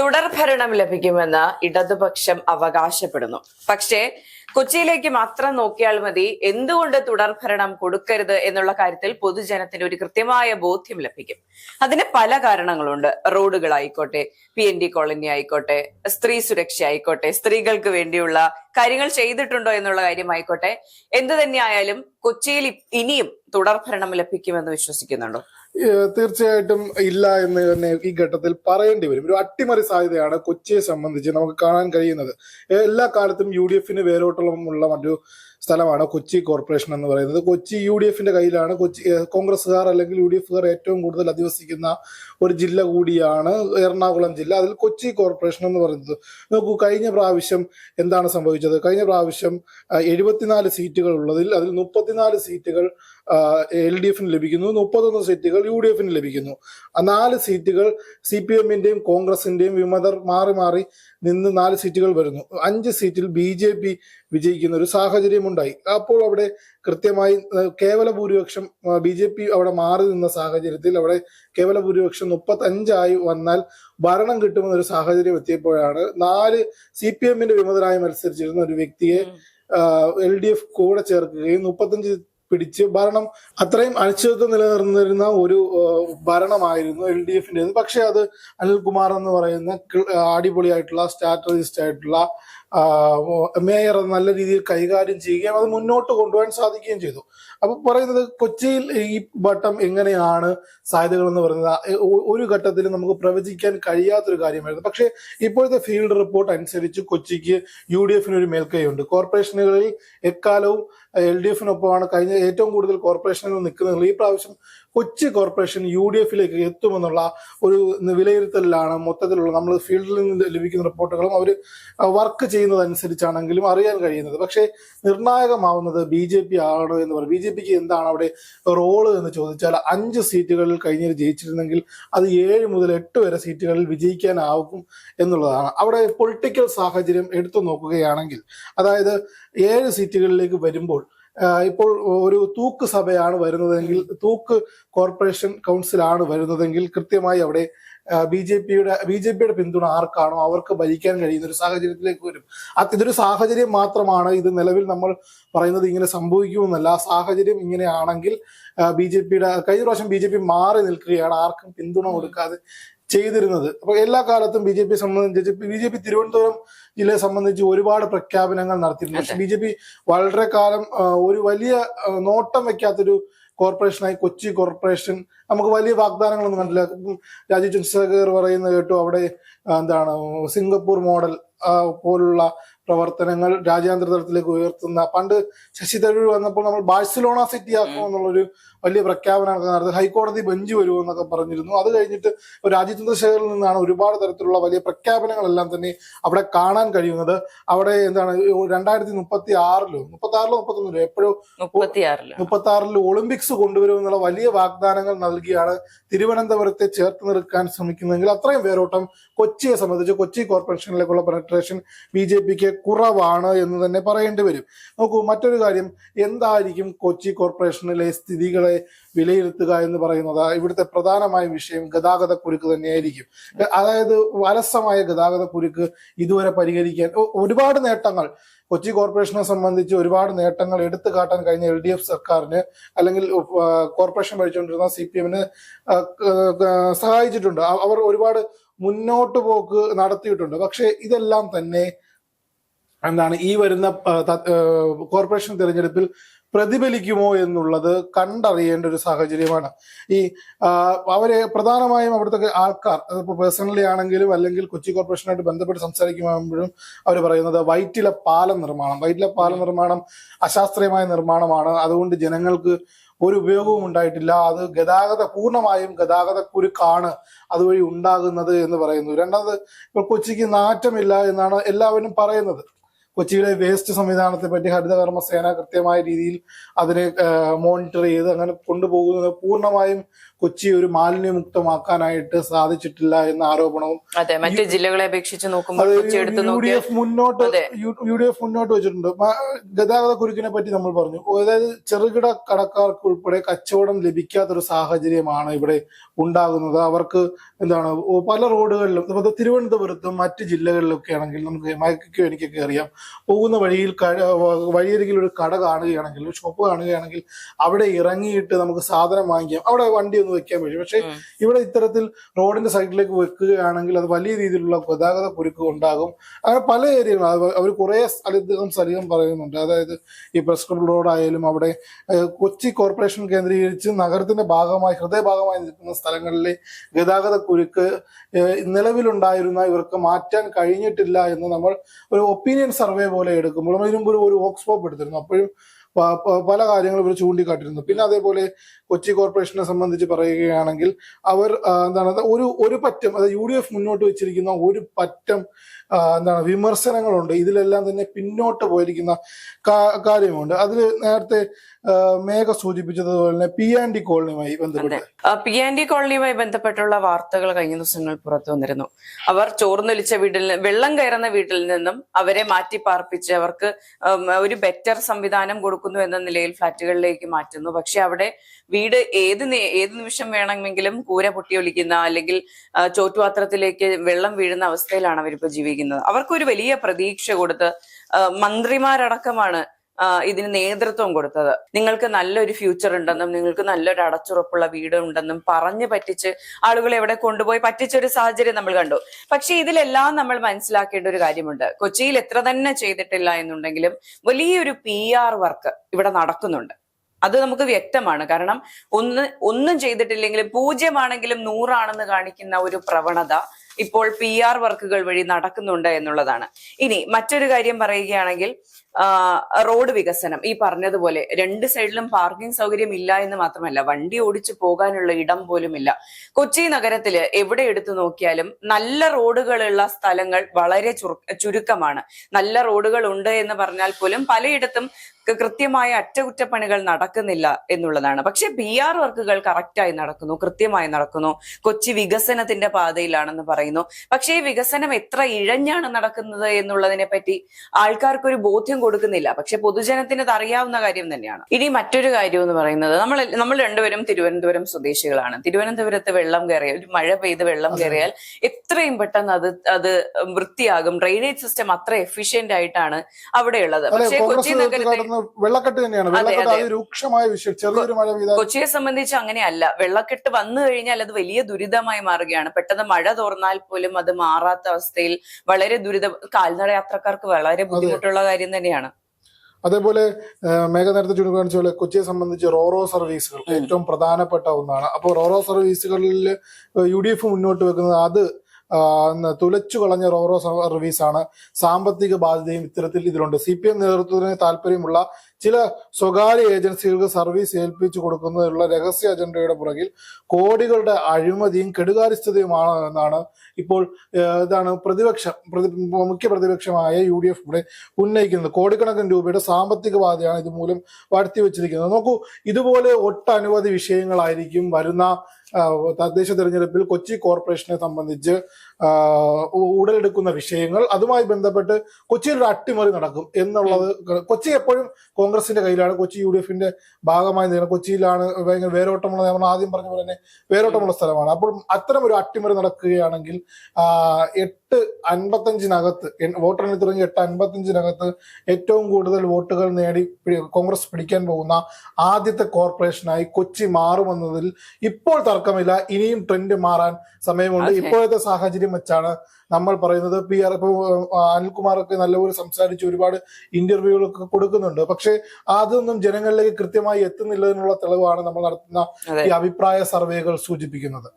തുടർഭരണം ലഭിക്കുമെന്ന് ഇടതുപക്ഷം അവകാശപ്പെടുന്നു. പക്ഷേ കൊച്ചിയിലേക്ക് മാത്രം നോക്കിയാൽ മതി എന്തുകൊണ്ട് തുടർഭരണം കൊടുക്കരുത് എന്നുള്ള കാര്യത്തിൽ പൊതുജനത്തിന് ഒരു കൃത്യമായ ബോധ്യം ലഭിക്കും. അതിന് പല കാരണങ്ങളുണ്ട്. റോഡുകളായിക്കോട്ടെ പി എൻ ഡി കോളനി ആയിക്കോട്ടെ സ്ത്രീ സുരക്ഷ ആയിക്കോട്ടെ സ്ത്രീകൾക്ക് വേണ്ടിയുള്ള കാര്യങ്ങൾ ചെയ്തിട്ടുണ്ടോ എന്നുള്ള കാര്യമായിക്കോട്ടെ. എന്തു തന്നെയായാലും കൊച്ചിയിൽ ഇനിയും തുടർഭരണം ലഭിക്കുമെന്ന് വിശ്വസിക്കുന്നുണ്ടോ? തീർച്ചയായിട്ടും ഇല്ല എന്ന് തന്നെ ഈ ഘട്ടത്തിൽ പറയേണ്ടി വരും. ഒരു അട്ടിമറി സാധ്യതയാണ് കൊച്ചിയെ സംബന്ധിച്ച് നമുക്ക് കാണാൻ കഴിയുന്നത്. എല്ലാ കാലത്തും യു ഡി എഫിന് വേരോട്ടമുള്ള മറ്റൊരു സ്ഥലമാണ് കൊച്ചി കോർപ്പറേഷൻ എന്ന് പറയുന്നത്. കൊച്ചി യു ഡി എഫിന്റെ കയ്യിലാണ് കൊച്ചി കോൺഗ്രസ്സുകാർ അല്ലെങ്കിൽ യു ഡി എഫുകാർ ഏറ്റവും കൂടുതൽ അധിവസിക്കുന്ന ഒരു ജില്ല കൂടിയാണ് എറണാകുളം ജില്ല. അതിൽ കൊച്ചി കോർപ്പറേഷൻ എന്ന് പറയുന്നത് നോക്കൂ കഴിഞ്ഞ പ്രാവശ്യം എന്താണ് സംഭവിച്ചത്? കഴിഞ്ഞ പ്രാവശ്യം എഴുപത്തിനാല് സീറ്റുകൾ ഉള്ളതിൽ അതിൽ മുപ്പത്തിനാല് സീറ്റുകൾ എൽ ഡി എഫിന് ലഭിക്കുന്നു. മുപ്പത്തൊന്ന് സീറ്റുകൾ യു ഡി എഫിന് ലഭിക്കുന്നു. ആ നാല് സീറ്റുകൾ സി പി എമ്മിന്റെയും കോൺഗ്രസിന്റെയും വിമതർ മാറി മാറി നിന്ന് നാല് സീറ്റുകൾ വരുന്നു. അഞ്ച് സീറ്റിൽ ബി ജെ പി വിജയിക്കുന്ന ഒരു സാഹചര്യം ഉണ്ടായി. അപ്പോൾ അവിടെ കൃത്യമായി കേവല ഭൂരിപക്ഷം ബി ജെ പി അവിടെ മാറി നിന്ന സാഹചര്യത്തിൽ അവിടെ കേവല ഭൂരിപക്ഷം മുപ്പത്തി അഞ്ചായി വന്നാൽ ഭരണം കിട്ടുമെന്നൊരു സാഹചര്യം എത്തിയപ്പോഴാണ് നാല് സി പി എമ്മിന്റെ വിമതരായി മത്സരിച്ചിരുന്ന ഒരു വ്യക്തിയെ എൽ ഡി എഫ് കൂടെ ചേർക്കുകയും മുപ്പത്തഞ്ച് പിടിച്ച് ഭരണം അത്രയും അനിശ്ചിതത്വം നിലനിർന്നിരുന്ന ഒരു ഭരണമായിരുന്നു എൽ ഡി എഫിന്റെ പക്ഷെ അത് അനിൽകുമാർ എന്ന് പറയുന്ന അടിപൊളിയായിട്ടുള്ള സ്ട്രാറ്റജിസ്റ്റ് ആയിട്ടുള്ള മേയർ നല്ല രീതിയിൽ കൈകാര്യം ചെയ്യുകയും അത് മുന്നോട്ട് കൊണ്ടുപോകാൻ സാധിക്കുകയും ചെയ്തു. അപ്പൊ പറയുന്നത് കൊച്ചിയിൽ ഈ വട്ടം എങ്ങനെയാണ് സാധ്യതകൾ എന്ന് പറയുന്നത് ഒരു ഘട്ടത്തിൽ നമുക്ക് പ്രവചിക്കാൻ കഴിയാത്തൊരു കാര്യമായിരുന്നു. പക്ഷേ ഇപ്പോഴത്തെ ഫീൽഡ് റിപ്പോർട്ട് അനുസരിച്ച് കൊച്ചിക്ക് യു ഡി എഫിന് ഒരു മേൽക്കൈയുണ്ട്. കോർപ്പറേഷനുകളിൽ എക്കാലവും എൽ ഡി എഫിനൊപ്പമാണ് കഴിഞ്ഞ ഏറ്റവും കൂടുതൽ കോർപ്പറേഷനുകൾ നിൽക്കുന്നത് ഈ പ്രാവശ്യം കൊച്ചി കോർപ്പറേഷൻ യു ഡി എഫിലേക്ക് എത്തുമെന്നുള്ള ഒരു വിലയിരുത്തലിലാണ് മൊത്തത്തിലുള്ള നമ്മൾ ഫീൽഡിൽ നിന്ന് ലഭിക്കുന്ന റിപ്പോർട്ടുകളും അവർ വർക്ക് ചെയ്യുന്നതനുസരിച്ചാണെങ്കിലും അറിയാൻ കഴിയുന്നത്. പക്ഷേ നിർണായകമാവുന്നത് ബി ജെ പി ആണോ എന്ന് പറയും ബി ജെ പിക്ക് എന്താണ് അവിടെ റോൾ എന്ന് ചോദിച്ചാൽ അഞ്ച് സീറ്റുകളിൽ കഴിഞ്ഞ ജയിച്ചിരുന്നെങ്കിൽ അത് ഏഴ് മുതൽ എട്ട് വരെ സീറ്റുകളിൽ വിജയിക്കാനാവും എന്നുള്ളതാണ്. അവിടെ പൊളിറ്റിക്കൽ സാഹചര്യം എടുത്തു നോക്കുകയാണെങ്കിൽ അതായത് ഏഴ് സീറ്റുകളിലേക്ക് വരുമ്പോൾ ഇപ്പോൾ ഒരു തൂക്ക് സഭയാണ് വരുന്നതെങ്കിൽ തൂക്ക് കോർപ്പറേഷൻ കൗൺസിലാണ് വരുന്നതെങ്കിൽ കൃത്യമായി അവിടെ ബി ജെ പിയുടെ ബി ജെ പിയുടെ പിന്തുണ ആർക്കാണോ? അവർക്ക് ഭരിക്കാൻ കഴിയുന്ന ഒരു സാഹചര്യത്തിലേക്ക് വരും. അത് ഇതൊരു സാഹചര്യം മാത്രമാണ്. ഇത് നിലവിൽ നമ്മൾ പറയുന്നത് ഇങ്ങനെ സംഭവിക്കുമെന്നല്ല. ആ സാഹചര്യം ഇങ്ങനെയാണെങ്കിൽ ബി ജെ പിയുടെ കഴിഞ്ഞ പ്രാവശ്യം ബി ജെ പി മാറി നിൽക്കുകയാണ്. ആർക്കും പിന്തുണ കൊടുക്കാതെ ചെയ്തിരുന്നത്. അപ്പൊ എല്ലാ കാലത്തും ബി ജെ പി സംബന്ധിച്ച് ബി ജെ പി തിരുവനന്തപുരം ജില്ലയെ സംബന്ധിച്ച് ഒരുപാട് പ്രഖ്യാപനങ്ങൾ നടത്തിയിരുന്നു പക്ഷെ ബി ജെ പി വളരെ കാലം ഒരു വലിയ നോട്ടം വെക്കാത്തൊരു കോർപ്പറേഷനായി കൊച്ചി കോർപ്പറേഷൻ. നമുക്ക് വലിയ വാഗ്ദാനങ്ങളൊന്നും കണ്ടില്ല. രാജീവ് ചന്ദ്രശേഖർ പറയുന്ന കേട്ടു അവിടെ എന്താണ് സിംഗപ്പൂർ മോഡൽ പോലുള്ള പ്രവർത്തനങ്ങൾ രാജ്യാന്തര തലത്തിലേക്ക് ഉയർത്തുന്ന. പണ്ട് ശശി തരൂർ വന്നപ്പോൾ നമ്മൾ ബാഴ്സലോണ സിറ്റി ആക്കും എന്നുള്ളൊരു വലിയ പ്രഖ്യാപനം നടത്തി ഹൈക്കോടതി ബെഞ്ച് വരുമെന്നൊക്കെ പറഞ്ഞിരുന്നു. അത് കഴിഞ്ഞിട്ട് രാജീവ് ചന്ദ്രശേഖറിൽ നിന്നാണ് ഒരുപാട് തരത്തിലുള്ള വലിയ പ്രഖ്യാപനങ്ങളെല്ലാം തന്നെ അവിടെ കാണാൻ കഴിയുന്നത്. അവിടെ എന്താണ് രണ്ടായിരത്തി മുപ്പത്തി ആറിലോ മുപ്പത്തി ആറിലോ മുപ്പത്തൊന്നിലോ എപ്പോഴോ മുപ്പത്തി ആറിൽ ഒളിമ്പിക്സ് കൊണ്ടുവരുമെന്നുള്ള വലിയ വാഗ്ദാനങ്ങൾ നൽകിയാണ് തിരുവനന്തപുരത്തെ ചേർത്ത് നിർക്കാൻ ശ്രമിക്കുന്നതെങ്കിൽ അത്രയും വേരോട്ടം കൊച്ചിയെ സംബന്ധിച്ച് കൊച്ചി കോർപ്പറേഷനിലേക്കുള്ള പെനട്രേഷൻ ബി ജെ പിക്ക് കുറവാണ് എന്ന് തന്നെ പറയേണ്ടി വരും. നോക്കൂ മറ്റൊരു കാര്യം എന്തായിരിക്കും കൊച്ചി കോർപ്പറേഷനിലെ സ്ഥിതികളെ വിലയിരുത്തുക എന്ന് പറയുന്നത്? ഇവിടുത്തെ പ്രധാനമായ വിഷയം ഗതാഗത കുരുക്ക് തന്നെയായിരിക്കും. അതായത് അലസമായ ഗതാഗത കുരുക്ക് ഇതുവരെ പരിഹരിക്കാൻ ഒരുപാട് നേട്ടങ്ങൾ. കൊച്ചി കോർപ്പറേഷനെ സംബന്ധിച്ച് ഒരുപാട് നേട്ടങ്ങൾ എടുത്തു കാട്ടാൻ കഴിഞ്ഞ എൽ ഡി എഫ് സർക്കാരിന് അല്ലെങ്കിൽ കോർപ്പറേഷൻ ഭരിച്ചുകൊണ്ടിരുന്ന സി പി എമ്മിന് സഹായിച്ചിട്ടുണ്ട്. അവർ ഒരുപാട് മുന്നോട്ട് പോക്ക് നടത്തിയിട്ടുണ്ട്. പക്ഷേ ഇതെല്ലാം തന്നെ എന്താണ് ഈ വരുന്ന കോർപ്പറേഷൻ തിരഞ്ഞെടുപ്പിൽ പ്രതിഫലിക്കുമോ എന്നുള്ളത് കണ്ടറിയേണ്ട ഒരു സാഹചര്യമാണ്. ഈ അവരെ പ്രധാനമായും അവിടുത്തെ ആൾക്കാർ അതിപ്പോ പേഴ്സണലി ആണെങ്കിലും അല്ലെങ്കിൽ കൊച്ചി കോർപ്പറേഷനായിട്ട് ബന്ധപ്പെട്ട് സംസാരിക്കുമ്പോഴും അവർ പറയുന്നത് വൈറ്റില പാലം നിർമ്മാണം. വൈറ്റില പാലം നിർമ്മാണം അശാസ്ത്രീയമായ നിർമ്മാണമാണ്. അതുകൊണ്ട് ജനങ്ങൾക്ക് ഒരു ഉപയോഗവും ഉണ്ടായിട്ടില്ല. അത് ഗതാഗത പൂർണമായും ഗതാഗത കുരുക്കാണ് അതുവഴി ഉണ്ടാകുന്നത് എന്ന് പറയുന്നു. രണ്ടാമത് ഇപ്പോൾ കൊച്ചിക്ക് നാറ്റമില്ല എന്നാണ് എല്ലാവരും പറയുന്നത്. കൊച്ചിയുടെ വേസ്റ്റ് സംവിധാനത്തെ പറ്റി ഹരിതകർമ്മ സേന കൃത്യമായ രീതിയിൽ അതിനെ മോണിറ്റർ ചെയ്ത് അങ്ങനെ കൊണ്ടുപോകുന്നത് പൂർണമായും കൊച്ചി ഒരു മാലിന്യമുക്തമാക്കാനായിട്ട് സാധിച്ചിട്ടില്ല എന്ന ആരോപണവും അതെ മറ്റു ജില്ലകളെ അപേക്ഷിച്ച് നോക്കുമ്പോൾ യു ഡി എഫ് മുന്നോട്ട്. യു ഡി എഫ് മുന്നോട്ട് വെച്ചിട്ടുണ്ട്. ഗതാഗത കുരുക്കിനെ പറ്റി നമ്മൾ പറഞ്ഞു. അതായത് ചെറുകിട കടക്കാർക്ക് ഉൾപ്പെടെ കച്ചവടം ലഭിക്കാത്തൊരു സാഹചര്യമാണ് ഇവിടെ ഉണ്ടാകുന്നത്. അവർക്ക് എന്താണ് പല റോഡുകളിലും തിരുവനന്തപുരത്തും മറ്റ് ജില്ലകളിലൊക്കെ ആണെങ്കിൽ നമുക്ക് മയക്കോ എനിക്കൊക്കെ അറിയാം. പോകുന്ന വഴിയിൽ വഴിയരികിൽ ഒരു കട കാണുകയാണെങ്കിൽ ഒരു ഷോപ്പ് കാണുകയാണെങ്കിൽ അവിടെ ഇറങ്ങിയിട്ട് നമുക്ക് സാധനം വാങ്ങിക്കാം. അവിടെ വണ്ടി ഒന്ന് വെക്കാൻ പറ്റും. പക്ഷെ ഇവിടെ ഇത്തരത്തിൽ റോഡിന്റെ സൈഡിലേക്ക് വെക്കുകയാണെങ്കിൽ അത് വലിയ രീതിയിലുള്ള ഗതാഗത കുരുക്ക് ഉണ്ടാകും. അങ്ങനെ പല ഏരിയകളും അവർ കുറെ അധികം സ്ഥലം പറയുന്നുണ്ട്. അതായത് ഈ പ്രസ് ക്ലബ് റോഡായാലും അവിടെ കൊച്ചി കോർപ്പറേഷൻ കേന്ദ്രീകരിച്ച് നഗരത്തിന്റെ ഭാഗമായി ഹൃദയഭാഗമായി നിൽക്കുന്ന സ്ഥലങ്ങളിലെ ഗതാഗത കുരുക്ക് നിലവിലുണ്ടായിരുന്ന ഇവർക്ക് മാറ്റാൻ കഴിഞ്ഞിട്ടില്ല എന്ന് നമ്മൾ ഒരു ഒപ്പീനിയൻ സർവേ പോലെ എടുക്കുമ്പോഴും അതിനുമ്പോൾ ഒരു- ഓക്സ്പോപ്പ് എടുത്തിരുന്നു. അപ്പോഴും പല കാര്യങ്ങളും ഇവർ ചൂണ്ടിക്കാട്ടിരുന്നു പിന്നെ അതേപോലെ കൊച്ചി കോർപ്പറേഷനെ സംബന്ധിച്ച് പറയുകയാണെങ്കിൽ അവർ എന്താണ് ഒരു ഒരു പറ്റം അതായത് യു ഡി എഫ് മുന്നോട്ട് വെച്ചിരിക്കുന്ന ഒരു പറ്റം എന്താണ് വിമർശനങ്ങളുണ്ട്. ഇതിലെല്ലാം തന്നെ പിന്നോട്ട് പോയിരിക്കുന്ന കാര്യമുണ്ട്. അതിൽ നേരത്തെ മേഘ സൂചിപ്പിച്ചതുപോലെ തന്നെ പി ആൻഡ് ഡി കോളനിയുമായി ബന്ധപ്പെട്ട്. പി ആൻഡ് ഡി കോളനിയുമായി ബന്ധപ്പെട്ടുള്ള വാർത്തകൾ കഴിഞ്ഞ ദിവസങ്ങൾ പുറത്തു വന്നിരുന്നു. അവർ ചോർന്നൊലിച്ച വീട്ടിൽ വെള്ളം കയറുന്ന വീട്ടിൽ നിന്നും അവരെ മാറ്റി പാർപ്പിച്ച് അവർക്ക് ഒരു ബെറ്റർ സംവിധാനം കൊടുക്കുന്നു എന്ന നിലയിൽ ഫ്ളാറ്റുകളിലേക്ക് മാറ്റുന്നു. പക്ഷെ അവിടെ വീട് ഏത് ഏത് നിമിഷം വേണമെങ്കിലും കൂര പൊട്ടിയൊലിക്കുന്ന അല്ലെങ്കിൽ ചോറ്റുപാത്രത്തിലേക്ക് വെള്ളം വീഴുന്ന അവസ്ഥയിലാണ് അവരിപ്പോ ജീവിക്കുന്നത്. അവർക്കൊരു വലിയ പ്രതീക്ഷ കൊടുത്ത് മന്ത്രിമാരടക്കമാണ് ഇതിന് നേതൃത്വം കൊടുത്തത്. നിങ്ങൾക്ക് നല്ലൊരു ഫ്യൂച്ചർ ഉണ്ടെന്നും നിങ്ങൾക്ക് നല്ലൊരു അടച്ചുറപ്പുള്ള വീട് ഉണ്ടെന്നും പറഞ്ഞ് പറ്റിച്ച് ആളുകളെ എവിടെ കൊണ്ടുപോയി പറ്റിച്ച ഒരു സാഹചര്യം നമ്മൾ കണ്ടു. പക്ഷെ ഇതിലെല്ലാം നമ്മൾ മനസ്സിലാക്കേണ്ട ഒരു കാര്യമുണ്ട്. കൊച്ചിയിൽ എത്ര തന്നെ ചെയ്തിട്ടില്ല എന്നുണ്ടെങ്കിലും വലിയൊരു പി വർക്ക് ഇവിടെ നടക്കുന്നുണ്ട് അത് നമുക്ക് വ്യക്തമാണ്. കാരണം ഒന്ന് ഒന്നും ചെയ്തിട്ടില്ലെങ്കിലും പൂജ്യമാണെങ്കിലും നൂറാണെന്ന് കാണിക്കുന്ന ഒരു പ്രവണത ഇപ്പോൾ പി ആർ വർക്കുകൾ വഴി നടക്കുന്നുണ്ട് എന്നുള്ളതാണ്. ഇനി മറ്റൊരു കാര്യം പറയുകയാണെങ്കിൽ റോഡ് വികസനം. ഈ പറഞ്ഞതുപോലെ രണ്ട് സൈഡിലും പാർക്കിംഗ് സൗകര്യം ഇല്ല എന്ന് മാത്രമല്ല വണ്ടി ഓടിച്ചു പോകാനുള്ള ഇടം പോലും ഇല്ല. കൊച്ചി നഗരത്തിൽ എവിടെ എടുത്തു നോക്കിയാലും നല്ല റോഡുകളുള്ള സ്ഥലങ്ങൾ വളരെ ചുരുക്കമാണ്. നല്ല റോഡുകൾ ഉണ്ട് എന്ന് പറഞ്ഞാൽ പോലും പലയിടത്തും കൃത്യമായ അറ്റകുറ്റപ്പണികൾ നടക്കുന്നില്ല എന്നുള്ളതാണ്. പക്ഷെ ബി ആർ വർക്കുകൾ കറക്റ്റായി നടക്കുന്നു കൃത്യമായി നടക്കുന്നു. കൊച്ചി വികസനത്തിന്റെ പാതയിലാണെന്ന് പറയുന്നു. പക്ഷേ ഈ വികസനം എത്ര ഇഴഞ്ഞാണ് നടക്കുന്നത് എന്നുള്ളതിനെ പറ്റി ആൾക്കാർക്കൊരു ബോധ്യം കൊടുക്കുന്നില്ല. പക്ഷെ പൊതുജനത്തിന് അത് അറിയാവുന്ന കാര്യം തന്നെയാണ്. ഇനി മറ്റൊരു കാര്യം എന്ന് പറയുന്നത് നമ്മൾ നമ്മൾ രണ്ടുപേരും തിരുവനന്തപുരം സ്വദേശികളാണ്. തിരുവനന്തപുരത്ത് വെള്ളം കയറിയാൽ ഒരു മഴ പെയ്ത് വെള്ളം കയറിയാൽ എത്രയും പെട്ടെന്ന് അത് അത് വൃത്തിയാകും. ഡ്രെയിനേജ് സിസ്റ്റം അത്ര എഫിഷ്യന്റ് ആയിട്ടാണ് അവിടെയുള്ളത്. ഉള്ളത് പക്ഷേ കൊച്ചി നഗരത്തിൽ കൊച്ചിയെ സംബന്ധിച്ച് അങ്ങനെയല്ല. വെള്ളക്കെട്ട് വന്നു കഴിഞ്ഞാൽ അത് വലിയ ദുരിതമായി മാറുകയാണ്. പെട്ടെന്ന് മഴ തോർന്നാൽ പോലും അത് മാറാത്ത അവസ്ഥയിൽ വളരെ ദുരിത കാൽനട യാത്രക്കാർക്ക് വളരെ ബുദ്ധിമുട്ടുള്ള കാര്യം തന്നെയാണ്. അതേപോലെ ഏഹ്, മേഘ നേരത്തെ ചൂണ്ടിക്കാണിച്ച പോലെ കൊച്ചിയെ സംബന്ധിച്ച് റോറോ സർവീസുകൾ ഏറ്റവും പ്രധാനപ്പെട്ട ഒന്നാണ്. അപ്പോൾ റോറോ സർവീസുകളിൽ യു ഡി എഫ് മുന്നോട്ട് വെക്കുന്നത് അത് തുലച്ചു കളഞ്ഞ റോറോ സർവീസാണ് സാമ്പത്തിക ബാധ്യതയും ഇത്തരത്തിൽ ഇതിലുണ്ട്. സി പി എം നേതൃത്വത്തിന് താല്പര്യമുള്ള ചില സ്വകാര്യ ഏജൻസികൾക്ക് സർവീസ് ഏൽപ്പിച്ചു കൊടുക്കുന്നതിനുള്ള രഹസ്യ അജണ്ടയുടെ പുറകിൽ കോടികളുടെ അഴിമതിയും കെടുകാര്യസ്ഥതയുമാണ് എന്നാണ് ഇപ്പോൾ ഇതാണ് പ്രതിപക്ഷം പ്രതി മുഖ്യ പ്രതിപക്ഷമായ യു ഡി എഫ് ഇവിടെ ഉന്നയിക്കുന്നത്. കോടിക്കണക്കിന് രൂപയുടെ സാമ്പത്തിക ബാധയാണ് ഇതുമൂലം വരുത്തി വെച്ചിരിക്കുന്നത് നോക്കൂ ഇതുപോലെ ഒട്ടനവധി വിഷയങ്ങളായിരിക്കും വരുന്ന തദ്ദേശ തെരഞ്ഞെടുപ്പിൽ കൊച്ചി കോർപ്പറേഷനെ സംബന്ധിച്ച് ഉടലെടുക്കുന്ന വിഷയങ്ങൾ അതുമായി ബന്ധപ്പെട്ട് കൊച്ചിയിൽ ഒരു അട്ടിമറി നടക്കും എന്നുള്ളത് കൊച്ചി എപ്പോഴും കോൺഗ്രസിന്റെ കയ്യിലാണ്. കൊച്ചി യു ഡി എഫിന്റെ ഭാഗമായി നിൽക്കുന്നത്. കൊച്ചിയിലാണ് ഭയങ്കര വേരോട്ടമുള്ള നമ്മൾ ആദ്യം പറഞ്ഞ പോലെ തന്നെ വേരോട്ടമുള്ള സ്ഥലമാണ്. അപ്പോൾ അത്തരം ഒരു അട്ടിമറി നടക്കുകയാണെങ്കിൽ എട്ട് അൻപത്തഞ്ചിനകത്ത് വോട്ടെണ്ണി തുടങ്ങി എട്ട് അൻപത്തഞ്ചിനകത്ത് ഏറ്റവും കൂടുതൽ വോട്ടുകൾ നേടി കോൺഗ്രസ് പിടിക്കാൻ പോകുന്ന ആദ്യത്തെ കോർപ്പറേഷനായി കൊച്ചി മാറുമെന്നതിൽ ഇപ്പോൾ തർക്കമില്ല. ഇനിയും ട്രെൻഡ് മാറാൻ സമയമുണ്ട്. ഇപ്പോഴത്തെ സാഹചര്യം കാര്യം വെച്ചാണ് നമ്മൾ പറയുന്നത്. പി ആർ ഇപ്പോൾ അനിൽകുമാറൊക്കെ നല്ലപോലെ സംസാരിച്ച് ഒരുപാട് ഇന്റർവ്യൂകളൊക്കെ കൊടുക്കുന്നുണ്ട്. പക്ഷെ അതൊന്നും ജനങ്ങളിലേക്ക് കൃത്യമായി എത്തുന്നില്ലതിനുള്ള തെളിവാണ് നമ്മൾ നടത്തുന്ന ഈ അഭിപ്രായ സർവേകൾ സൂചിപ്പിക്കുന്നത്.